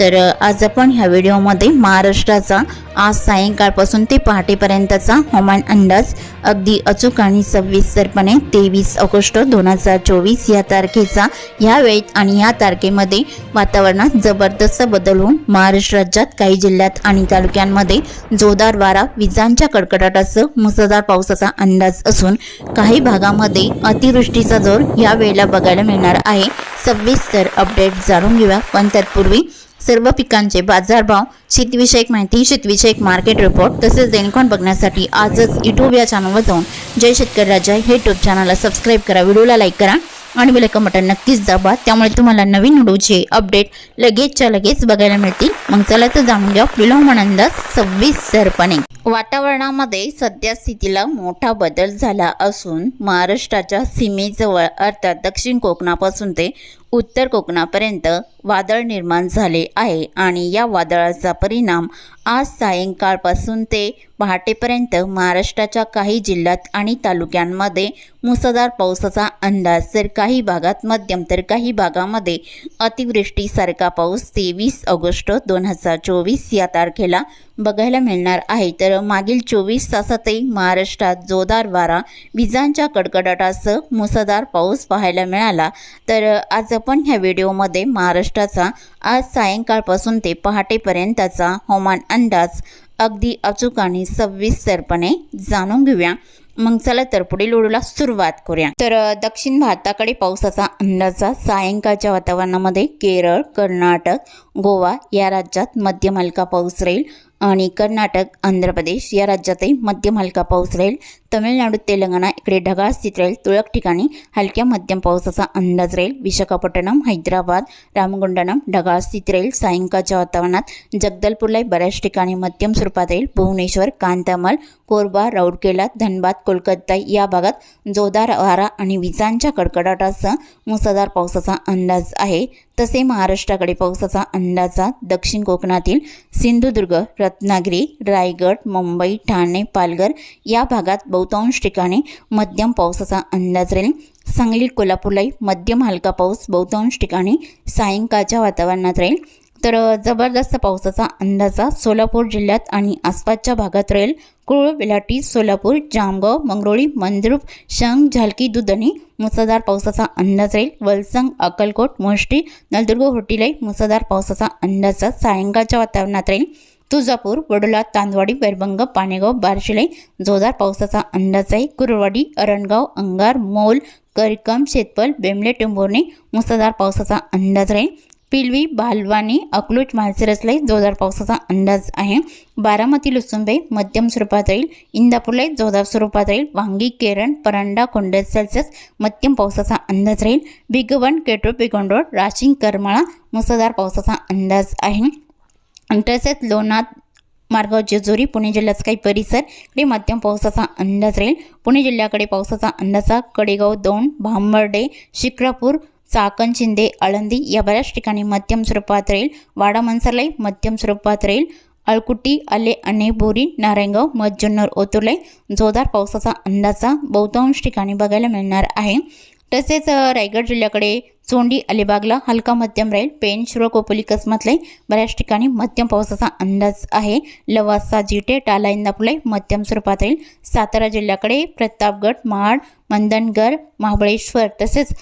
तर आज आपण ह्या व्हिडिओमध्ये महाराष्ट्राचा आज सायंकाळपासून ते पहाटेपर्यंतचा हवामान अंदाज अगदी अचूक आणि सविस्तरपणे तेवीस ऑगस्ट दोन हजार चोवीस या तारखेचा ह्या वेळेत आणि ह्या तारखेमध्ये वातावरणात जबरदस्त बदल होऊन महाराष्ट्र राज्यात काही जिल्ह्यात आणि तालुक्यांमध्ये जोरदार वारा विजांच्या कडकडाटासह मुसळधार पावसाचा अंदाज असून काही भागामध्ये अतिवृष्टीचा जोर या वेळेला बघायला मिळणार आहे. सविस्तर अपडेट जाणून घेऊया. पण तत्पूर्वी सर्व पिकांचे बाजारभाव शेतीविषयक माहिती शेतविषयक मार्केट रिपोर्ट तसेच देणकोण बघण्यासाठी आजच यूट्यूब या चॅनलवर जाऊन जय शेतकरी राजा हे यूट्यूब चॅनलला सबस्क्राईब करा व्हिडिओला लाईक करा आणि बेल बटन नक्कीच दाबा. त्यामुळे तुम्हाला नवीन व्हिडिओचे अपडेट लगेचच्या लगेच बघायला मिळतील. मग चला तर जाणून घ्या पुढील अंदाज सरपणे. वातावरणामध्ये सध्या स्थितीला मोठा बदल झाला असून महाराष्ट्राच्या सीमेजवळ अर्थात दक्षिण कोकणापासून ते उत्तर कोकणापर्यंत वादळ निर्माण झाले आहे आणि या वादळाचा परिणाम आज सायंकाळपासून ते पहाटेपर्यंत महाराष्ट्राच्या काही जिल्ह्यात आणि तालुक्यांमध्ये मुसळधार पावसाचा अंदाज. तर काही भागात मध्यम तर काही भागामध्ये अतिवृष्टीसारखा पाऊस तेवीस ऑगस्ट दोन हजार चोवीस या तारखेला बघायला मिळणार आहे. तर मागील चोवीस तासातही महाराष्ट्रात जोरदार वारा विजांच्या कडकडाटासह मुसळधार पाऊस पाहायला मिळाला. तर आज आपण ह्या व्हिडिओमध्ये महाराष्ट्राचा आज सायंकाळपासून ते पहाटेपर्यंतचा हवामान अंदाज अगदी अचूक आणि सविस्तरपणे जाणून घेऊया. मग चला तर पुढील ओढूला सुरुवात करूया. तर दक्षिण भारताकडे पावसाचा अंदाजा सायंकाळच्या वातावरणामध्ये केरळ कर्नाटक गोवा या राज्यात मध्यम हलका पाऊस राहील. आणि कर्नाटक आंध्र प्रदेश या राज्यातही मध्यम हलका पाऊस राहील. तमिळनाडू तेलंगणा इकडे ढगाळ स्थित राहील. तुरळक ठिकाणी हलक्या मध्यम पावसाचा अंदाज राहील. विशाखापट्टणम हैदराबाद रामगुंडनम ढगाळ स्थित राहील. सायंकाळच्या वातावरणात जगदलपूरलाही बऱ्याच ठिकाणी मध्यम स्वरूपात राहील. भुवनेश्वर कांतामल कोरबा राऊरकेला धनबाद कोलकाता या भागात जोरदार वारा आणि विजांच्या कडकडाटासह मुसळधार पावसाचा अंदाज आहे. तसे महाराष्ट्राकडे पावसाचा अंदाजा दक्षिण कोकणातील सिंधुदुर्ग रत्नागिरी रायगड मुंबई ठाणे पालघर या भागात बहुतांश ठिकाणी मध्यम पावसाचा अंदाज राहील. सांगली कोल्हापूरलाही मध्यम हलका पाऊस बहुतांश ठिकाणी सायंकाळच्या वातावरणात राहील. तर जबरदस्त पावसाचा अंदाजा सोलापूर जिल्ह्यात आणि आसपासच्या भागात राहील. कुळ बेलाटी सोलापूर जामगाव मंगरोळी मंद्रुप शंख झालकी दुधनी मुसळधार पावसाचा अंदाज राहील. वलसंग अक्कलकोट मोष्टी नलदुर्ग होटीलाही मुसळधार पावसाचा अंदाजा सायंकाळच्या वातावरणात राहील. तुळजापूर वडोला तांदवाडी बैरभंग पाणेगाव बार्शीलाई जोरदार पावसाचा अंदाज आहे. कुरवाडी अरणगाव अंगार मोल करकम शेतपल बेमले टेंभोर्णी मुसळधार पावसाचा अंदाज राहील पिलवी बालवानी अकलूज मालसिरसलाही जोरदार पावसाचा अंदाज आहे. बारामती लुसुंबे मध्यम स्वरूपात राहील. इंदापूरलाही जोरदार स्वरूपात राहील. वांगी केरण परांडा कोंडे सेल्सिअस मध्यम पावसाचा अंदाज राहील. भिगवण केटो पिगोंडोळ राशिंग करमाळा मुसळधार पावसाचा अंदाज आहे. तसेच लोणार मार्गाव जेजुरी पुणे जिल्ह्याचा काही परिसर इकडे मध्यम पावसाचा अंदाज राहील. पुणे जिल्ह्याकडे पावसाचा अंदाज हा कडेगाव दोन भांबर्डे शिक्रापूर चाकण शिंदे आळंदी या बऱ्याच ठिकाणी मध्यम स्वरूपात राहील. वाडा मनसरलाई मध्यम स्वरूपात राहील. अळकुटी आले अणे बोरी नारायणगाव मज्जुन्नर ओतुर्ले जोरदार पावसाचा अंदाजा बहुतांश ठिकाणी बघायला मिळणार आहे. तसेच रायगड जिल्ह्याकडे चोंडी अलिबागला हलका मध्यम राहील. पेन शिरो कोपोली कसमतलाही बऱ्याच ठिकाणी मध्यम पावसाचा अंदाज आहे. लवासा जिटे टाला इंदापुले मध्यम स्वरूपात राहील. सातारा जिल्ह्याकडे प्रतापगड महाड मंदनगर महाबळेश्वर तसेच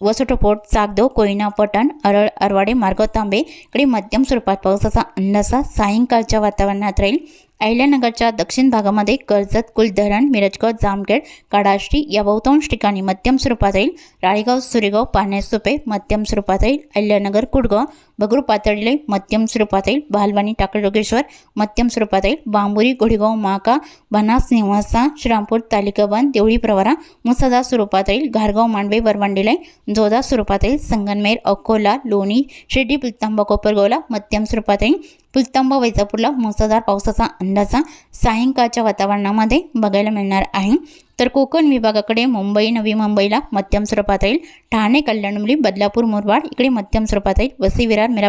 वसुटोपोट चाकदो कोयना पटण अरळ अरवाडे मार्ग तांबे इकडे मध्यम स्वरूपात पावसाचा अंदाज सायंकाळच्या वातावरणात राहील. अहिल्यानगरच्या दक्षिण भागामध्ये कर्जत कुलधरण मिरजगाव जामखेड काडाष्टी या बहुतांश ठिकाणी मध्यम स्वरूपात राहील. राळेगाव सुरेगाव पाण्यासुपे मध्यम स्वरूपात राहील. अहिल्यानगर कुडगाव बगरू पातळीले मध्यम स्वरूपात राहील. बालवाणी टाकडोगेश्वर मध्यम स्वरूपात राहील. बांबुरी गोडेगाव माका बनास निवासा श्रामपूर तालिकाबन देवळी प्रवारा मुसदा स्वरूपात राहील. घारगाव मांडवे वरवंडीला जोधा स्वरूपात राहील. संगनमेर अकोला लोणी शिर्डी पुलतांबा कोपरगावला मध्यम स्वरूपात राहील. पुलतांबा वैजापूरला मुसळधार पावसाचा अंदाजा सायंकाळच्या वातावरणामध्ये बघायला मिळणार आहे. तर कोकण विभागाकडे मुंबई नवी मुंबईला मध्यम स्वरूपात राहील. ठाणे कल्याणमुली बदलापूर मुरबाड इकडे मध्यम स्वरूपात राहील. वसई विरार मीरा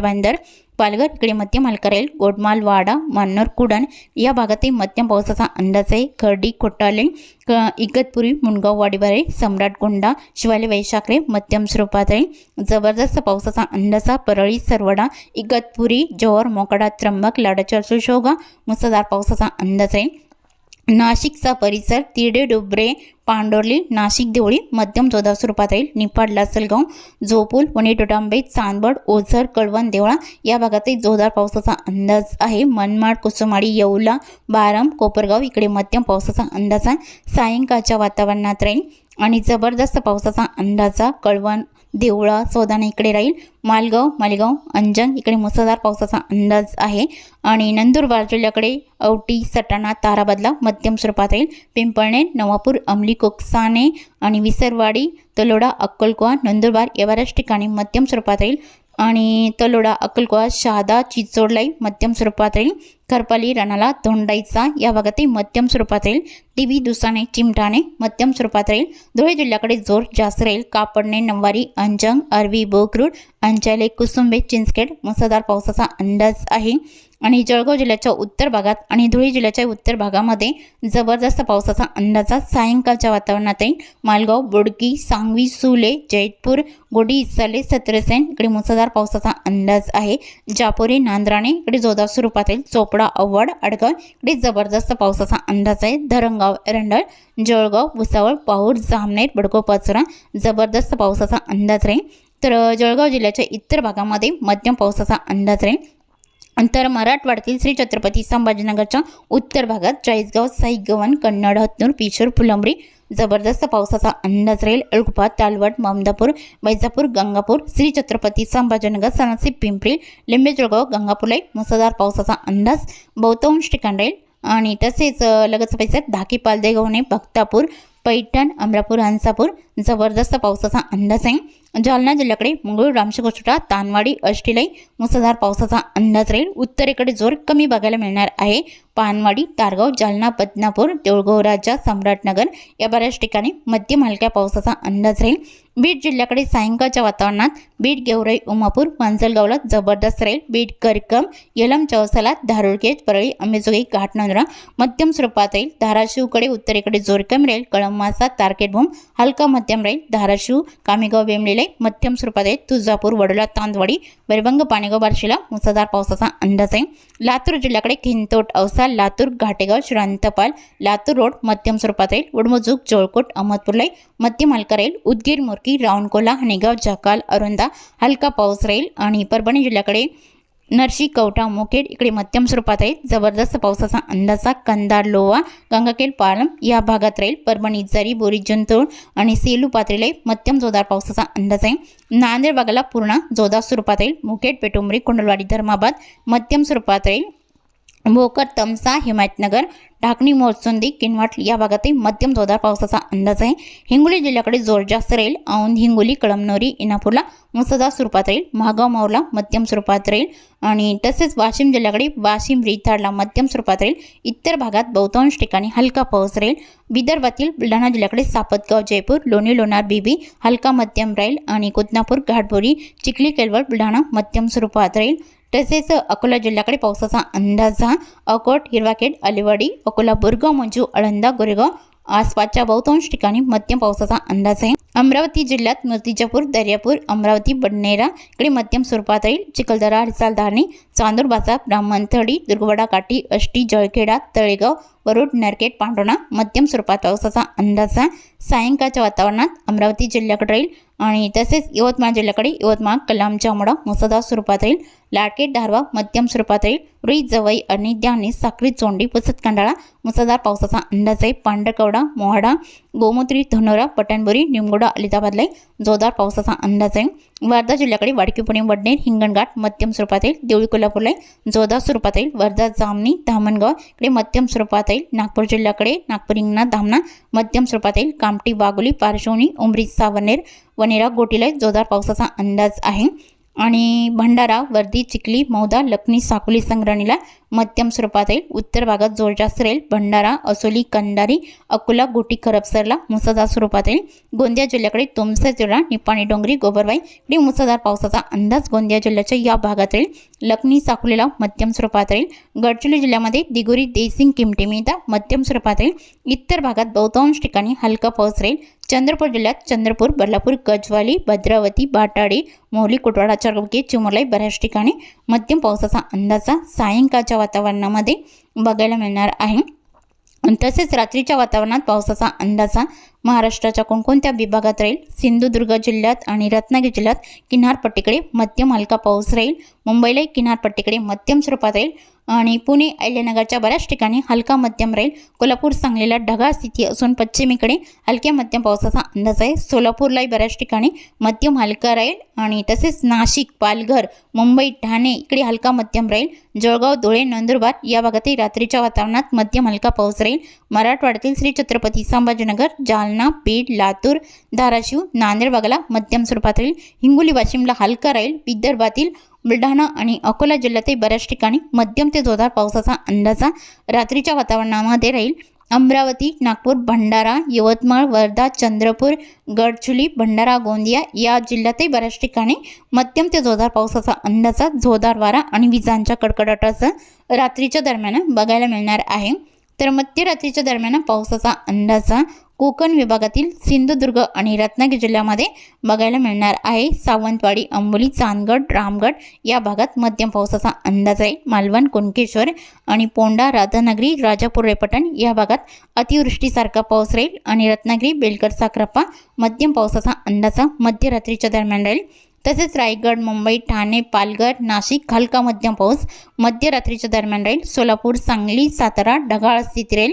पालघर इकडे मध्यम हलकरेल गोडमाल वाडा मान्नर कुडण या भागातही मध्यम पावसाचा अंदाज आहे. खर्डी कोटाले क इगतपुरी मुणगाव वाडीबारे सम्राटगोंडा शिवाले वैशाखरे मध्यम स्वरूपात आहे जबरदस्त पावसाचा अंदाजा परळी सरवडा इगतपुरी जोहर मोकडा त्र्यंबक लाडाच्या सुशोगा मुसळधार पावसाचा अंदाज आहे. नाशिकचा परिसर तिरडे डोबरे पांडोर्ली नाशिक देवळी मध्यम जोधा स्वरूपात राहील निफाड लासलगाव झोपूल वणी टोटांबे चांदबड ओझर कळवण देवळा या भागातही जोरदार पावसाचा अंदाज आहे. मनमाड कुसुमाडी येवला बारम कोपरगाव इकडे मध्यम पावसाचा अंदाज आहे. सायंकाळच्या वातावरणात राहील आणि जबरदस्त पावसाचा अंदाजा कळवण देवळा सौदाणा इकडे राहील. मालगाव मालेगाव अंजन इकडे मुसळधार पावसाचा अंदाज आहे. आणि नंदुरबार जिल्ह्याकडे औटी सटाणा ताराबदला मध्यम स्वरूपात राहील. पिंपळणे नवापूर अमली कोकसाने आणि विसरवाडी तलोडा अक्कलकोवा नंदुरबार या बऱ्याच ठिकाणी मध्यम स्वरूपात राहील. आणि तलोडा अक्कलकोवा शहादा चिचोडलाई मध्यम स्वरूपात राहील. करपाली रणाला धोंडाईचा या भागातही मध्यम स्वरूपात राहील दिवी दुसाने चिमठाणे मध्यम स्वरूपात राहील धुळे जिल्ह्याकडे जोर जास्त राहील कापडणे नववारी अंजंग अरवी बोकरूड अंचाले कुसुंबे चिंचखेड मुसळधार पावसाचा अंदाज आहे आणि जळगाव जिल्ह्याच्या उत्तर भागात आणि धुळे जिल्ह्याच्या उत्तर भागामध्ये जबरदस्त पावसाचा अंदाजा सायंकाळच्या वातावरणात येईल मालगाव बोडकी सांगवी सुले जैतपूर गोडी इसाले सत्रसेन इकडे मुसळधार पावसाचा अंदाज आहे जापोरी नांद्राणे इकडे जोरदार स्वरूपात येईल चोपड अव्वड अडगाव इकडे जबरदस्त पावसाचा अंदाज आहे. धरणगाव एरंडळ जळगाव भुसावळ पाहूर जामनेर बडको पाचोरा जबरदस्त पावसाचा अंदाज राहील. तर जळगाव जिल्ह्याच्या इतर भागामध्ये मध्यम पावसाचा अंदाज राहील. तर मराठवाड्यातील श्री छत्रपती संभाजीनगरच्या उत्तर भागात चाळीसगाव साईगवन कन्नड हत्नूर पिशोर फुलंबरी जबरदस्त पावसाचा अंदाज राहील. अळकुपा तालवट ममदापूर बैजापूर गंगापूर श्री छत्रपती संभाजीनगर सणासी पिंपरी लिंबे जळगाव गंगापूरलाई मुसळधार पावसाचा अंदाज बहुतांश ठिकाण राहील. आणि तसेच अ, लगतच्या धाकी पालदेगवणे भक्तापूर पैठण अमरापूर हंसापूर जबरदस्त पावसाचा अंदाज आहे. जालना जिल्ह्याकडे मंगळूर रामशेकोचुटा तानवाडी अष्टीलाई मुसळधार पावसाचा अंदाज राहील. उत्तरेकडे जोर कमी बघायला मिळणार आहे. पानवाडी तारगाव जालना बदनापूर देऊळगाव राजा सम्राटनगर या बऱ्याच ठिकाणी मध्यम हलक्या पावसाचा अंदाज राहील. बीड जिल्ह्याकडे सायंकाळच्या वातावरणात बीड गेवराई उमापूर मांजलगावला जबरदस्त राहील. बीड करकम यलम चौसाला धारुळकेज परळी अंबेजोगाई घाटनंदरा मध्यम स्वरूपात राहील. धाराशिवकडे उत्तरेकडे जोर कमी राहील. कळंबासा तारकेटभूम हलका मध्यम राहील. धाराशिव कामेगाव वेमलेले मध्यम स्वरूपात आहे तुळजापूर वडोला तांदवाडी बैरभंग पाणेगाव बार्शीला मुसळधार पावसाचा अंदाज आहे लातूर जिल्ह्याकडे खिंतोट औसा लातूर घाटेगाव श्रांतपाल लातूर रोड मध्यम स्वरूपात राहील. वडमजूक जोळकोट अहमदपूरला मध्यम हलका राहील. उदगीर मोरकी रावणकोला हणेगाव जाकाल अरुंदा हलका पाऊस राहील. आणि परभणी जिल्ह्याकडे नरशी कवठा मुखेड इकडे मध्यम स्वरूपात आहे जबरदस्त पावसाचा अंदाजा कंदार लोवा गंगाखेड पालम या भागात राहील. परभणी जरी बोरी जंतोळ आणि सेलू पात्रीला मध्यम जोरदार पावसाचा अंदाज आहे. नांदेड भागाला पूर्ण जोरदार स्वरूपात राहील. मुखेड पेटुंबरी कुंडलवाडी धर्माबाद मध्यम स्वरूपात राहील. भोकर तमसा हिमायतनगर ढाकणी मोरचुंदी किनवाट या भागातही मध्यम जोरदार पावसाचा अंदाज आहे. हिंगोली जिल्ह्याकडे जोर जास्त राहील. औंध हिंगोली कळमनोरी इनापूरला मुसळधार स्वरूपात राहील. महागाव मावला मध्यम स्वरूपात राहील. आणि तसेच वाशिम जिल्ह्याकडे वाशिम रिथाडला मध्यम स्वरूपात राहील. इतर भागात बहुतांश ठिकाणी हलका पाऊस राहील. विदर्भातील बुलढाणा जिल्ह्याकडे सापतगाव जयपूर लोणी लोणार बीबी हलका मध्यम राहील. आणि कुतनापूर घाटबोरी चिखली केलवड बुलढाणा मध्यम स्वरूपात राहील. तसेच अकोला जिल्ह्याकडे पावसाचा अंदाज हा. अकोट हिरवाखेड अलिवाडी अकोला बुरगाव मंजू अळंदा गोरेगाव आसपासच्या बहुतांश ठिकाणी मध्यम पावसाचा अंदाज आहे. अमरावती जिल्ह्यात मूर्तिजापूर दर्यापूर अमरावती बडनेरा इकडे मध्यम स्वरूपात राहील. चिखलदरा हरिसाल धारणी चांदूर बाजार ब्राह्मणथडी दुर्गवाडा काठी अष्टी जळखेडा तळेगाव वरुड नरकेट पांढरणा मध्यम स्वरूपात पावसाचा अंदाज आहे. सायंकाळच्या वातावरणात अमरावती जिल्ह्याकडे राहील. आणि तसेच यवतमाळ जिल्ह्याकडे यवतमाळ कलाम चामडा मुसळधार स्वरूपात राहील लाडकेट धारवा मध्यम स्वरूपात राहील रुई जवई आणि द्याने साखरी चोंडी पुसत कंडाळा मुसळधार पावसाचा अंदाज आहे पांढरकवडा मोहाडा गोमुत्री धनोरा पटणबोरी निमगोडा अलिताबादला जोरदार पावसाचा अंदाज आहे. वर्धा जिल्ह्याकडे वाडकी पुणे वडनेर हिंगणघाट मध्यम स्वरूपात येईल देवळी कोल्हापूरला जोधा स्वरूपात येईल वर्धा जामणी धामणगाव इकडे मध्यम स्वरूपात येईल नागपूर जिल्ह्याकडे नागपूर हिंगणा धामणा मध्यम स्वरूपात येईल कामठी वाघोली पारशिवणी उमरी सावनेर वनेरा गोटीला जोरदार पावसाचा अंदाज आहे. आणि भंडारा वर्धी चिखली मौदा लखनी साकोली संग्रहणीला मध्यम स्वरूपात येईल. उत्तर भागात जोरजास्त राहील भंडारा असोली कंदारी अकोला गोटी खरपसरला मुसळधार स्वरूपात येईल. गोंदिया जिल्ह्याकडे तुमसा जिल्हा निपाणी डोंगरी गोबरबाई इकडे मुसळधार पावसाचा अंदाज गोंदिया जिल्ह्याच्या या भागात राहील लखनी साकोलीला मध्यम स्वरूपात राहील गडचिरोली जिल्ह्यामध्ये दिगोरी देसिंग किमटेमिदा मध्यम स्वरूपात राहील इतर भागात बहुतांश ठिकाणी हलका पाऊस राहील. चंद्रपूर जिल्ह्यात चंद्रपूर बल्लापूर गजवाली भद्रावती बाटाडी मोहली कुटवाडा चारगुके चिमुरलाई बऱ्याच ठिकाणी मध्यम पावसाचा अंदाजा सायंकाळच्या वातावरणामध्ये बघायला मिळणार आहे. तसेच रात्रीच्या वातावरणात पावसाचा अंदाजा महाराष्ट्राच्या कोणकोणत्या विभागात राहील? सिंधुदुर्ग जिल्ह्यात आणि रत्नागिरी जिल्ह्यात किनारपट्टीकडे मध्यम हलका पाऊस राहील. मुंबईलाही किनारपट्टीकडे मध्यम स्वरूपात राहील. आणि पुणे अहिल्यानगरच्या बऱ्याच ठिकाणी हलका मध्यम राहील कोल्हापूर सांगलीला ढगाळ स्थिती असून पश्चिमेकडे हलक्या मध्यम पावसाचा अंदाज आहे. सोलापूरलाही बऱ्याच ठिकाणी मध्यम हलका राहील आणि तसेच नाशिक पालघर मुंबई ठाणे इकडे हलका मध्यम राहील. जळगाव धुळे नंदुरबार या भागातही रात्रीच्या वातावरणात मध्यम हलका पाऊस राहील. मराठवाड्यातील श्री छत्रपती संभाजीनगर जालना बीड लातूर धाराशिव नांदेड भागाला मध्यम स्वरूपात राहील. हिंगोली वाशिमला हलका राहील. विदर्भातील बुलढाणा आणि अकोला जिल्ह्यातही बऱ्याच ठिकाणी मध्यम ते जोरदार पावसाचा अंदाजा रात्रीच्या वातावरणामध्ये राहील. अमरावती नागपूर भंडारा यवतमाळ वर्धा चंद्रपूर गडचुली भंडारा गोंदिया या जिल्ह्यातही बऱ्याच ठिकाणी मध्यम ते जोरदार पावसाचा अंदाजा जोरदार वारा आणि विजांच्या कडकडाटाचं रात्रीच्या दरम्यान बघायला मिळणार आहे. तर मध्यरात्रीच्या दरम्यान पावसाचा अंदाजा कोकण विभागातील सिंधुदुर्ग आणि रत्नागिरी जिल्ह्यामध्ये बघायला मिळणार आहे. सावंतवाडी अंबोली चांदगड रामगड या भागात मध्यम पावसाचा अंदाज आहे. मालवण कुणकेश्वर आणि पोंडा राधानगरी राजापूर रेपटण या भागात अतिवृष्टीसारखा पाऊस राहील आणि रत्नागिरी बेलकर साखरप्पा मध्यम पावसाचा अंदाजा मध्यरात्रीच्या दरम्यान राहील. तसेच रायगड मुंबई ठाणे पालघर नाशिक हलका मध्यम पाऊस मध्यरात्रीच्या दरम्यान राहील. सोलापूर सांगली सातारा ढगाळ स्थिती राहील.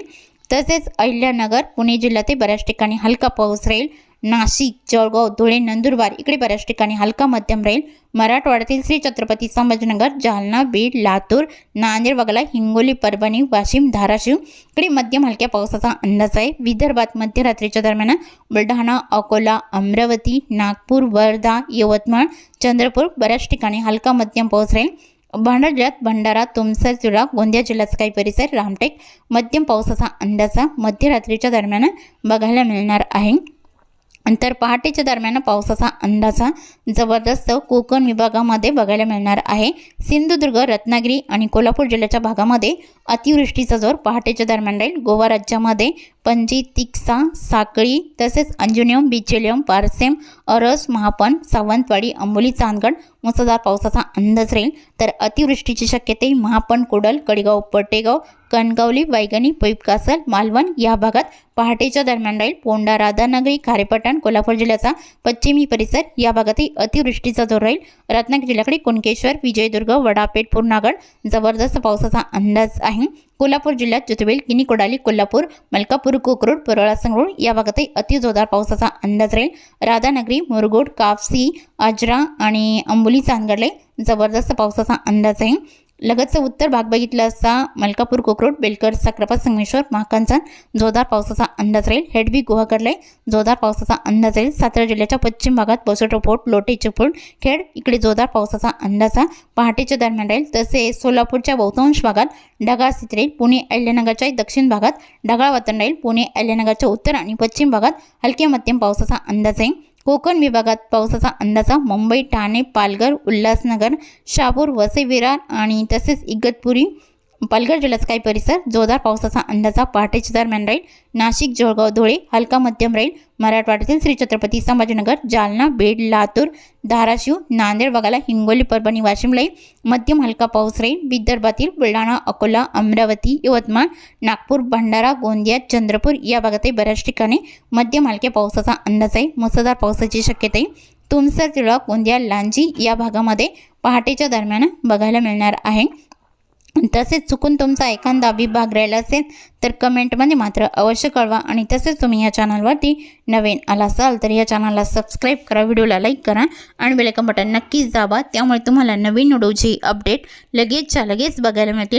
तसेच अहिल्यानगर पुणे जिल्ह्यातही बऱ्याच ठिकाणी हलका पाऊस राहील. नाशिक जळगाव धुळे नंदुरबार इकडे बऱ्याच ठिकाणी हलका मध्यम राहील. मराठवाड्यातील श्री छत्रपती संभाजीनगर जालना बीड लातूर नांदेड वगळा हिंगोली परभणी वाशिम धाराशिव इकडे मध्यम हलक्या पावसाचा अंदाज आहे. विदर्भात मध्यरात्रीच्या दरम्यान बुलढाणा अकोला अमरावती नागपूर वर्धा यवतमाळ चंद्रपूर बऱ्याच ठिकाणी हलका मध्यम पाऊस राहील. भंडारा भंडारा तुमसर जिल्हा गोंदिया जिल्ह्याचा काही परिसर रामटेक मध्यम पावसाचा अंदाजा मध्यरात्रीच्या दरम्यान बघायला मिळणार आहे. तर पहाटेच्या दरम्यान पावसाचा अंदाजा जबरदस्त कोकण विभागामध्ये बघायला मिळणार आहे. सिंधुदुर्ग रत्नागिरी आणि कोल्हापूर जिल्ह्याच्या भागामध्ये अतिवृष्टीचा जोर पहाटेच्या दरम्यान राहील. गोवा राज्यामध्ये पणजी तिक्सा साकळी तसेच अंजुनियम बिचेलियम पारसेम अरस महापन सावंतवाडी अंबोली चांदगड मुसळधार पावसाचा अंदाज राहील तर अतिवृष्टीची शक्यताही महापण कोडल कडेगाव पटेगाव कणगावली वैगणी पैपकासल मालवण या भागात पहाटेच्या दरम्यान राहील. पोंडा राधानगरी खारेपटण कोल्हापूर जिल्ह्याचा पश्चिमी परिसर या भागातही अतिवृष्टीचा जोर राहील. रत्नागिरी जिल्ह्याकडे कुणकेश्वर विजयदुर्ग वडापेठ पूर्णागड जबरदस्त पावसाचा अंदाज आहे. कोल्हापूर जिल्ह्यात ज्योतिबेल किनी कोडाली कोल्हापूर मलकापूर कोकरूड परळा संगरूळ या भागातही अतिजोरदार पावसाचा अंदाज राहील. राधानगरी मुरगुड कापसी आजरा आणि अंबोली चांदगडले जबरदस्त पावसाचा अंदाज आहे. लगतचा उत्तर भाग बघितला असता मलकापूर कोकरोड बेलकर साक्रापा संगमेश्वर महाकांचन जोरदार पावसाचा अंदाज राहील. हेडबी गुहागरले जोरदार पावसाचा अंदाज राहील. सातारा जिल्ह्याच्या पश्चिम भागात बसोटो फोर्ट लोटे चिपळूण खेड इकडे जोरदार पावसाचा अंदाजा पहाटेच्या दरम्यान राहील. तसेच सोलापूरच्या बहुतांश भागात ढगाळ स्थिती राहील. पुणे अहिल्यानगरच्या दक्षिण भागात ढगाळ वातावरण राहील. पुणे अहिल्यानगरच्या उत्तर आणि पश्चिम भागात हलक्या मध्यम पावसाचा अंदाज आहे. कोकण विभागात पावसाचा अंदाजा मुंबई ठाणे पालघर उल्हासनगर शापूर वसई विरार आणि तसेच इगतपुरी पालघर जलस्काय काही परिसर जोरदार पावसाचा अंदाजा पहाटेच्या दरम्यान राहील नाशिक जळगाव धुळे हलका मध्यम राहील. मराठवाड्यातील श्री छत्रपती संभाजीनगर जालना बीड लातूर धाराशिव नांदेड वगाला हिंगोली परभणी वाशिमलाही मध्यम हलका पाऊस राहील. विदर्भातील बुलढाणा अकोला अमरावती यवतमाळ नागपूर भंडारा गोंदिया चंद्रपूर या भागातही बऱ्याच ठिकाणी मध्यम हलक्या पावसाचा अंदाज आहे. मुसळधार पावसाची शक्यता आहे. तुमसर तिळक गोंदिया लांजी या भागामध्ये पहाटेच्या दरम्यान बघायला मिळणार आहे. तसेच चुकून तुमचा एखादा विभाग राहिला असेल तर कमेंटमध्ये मात्र अवश्य कळवा. आणि तसेच तुम्ही या चॅनलवरती नवीन आला असाल तर या चॅनलला सबस्क्राईब करा व्हिडिओला लाईक करा आणि बेलेकन बटन नक्कीच दाबा. त्यामुळे तुम्हाला नवीन व्हिडिओची अपडेट लगेचच्या लगेच बघायला मिळतील.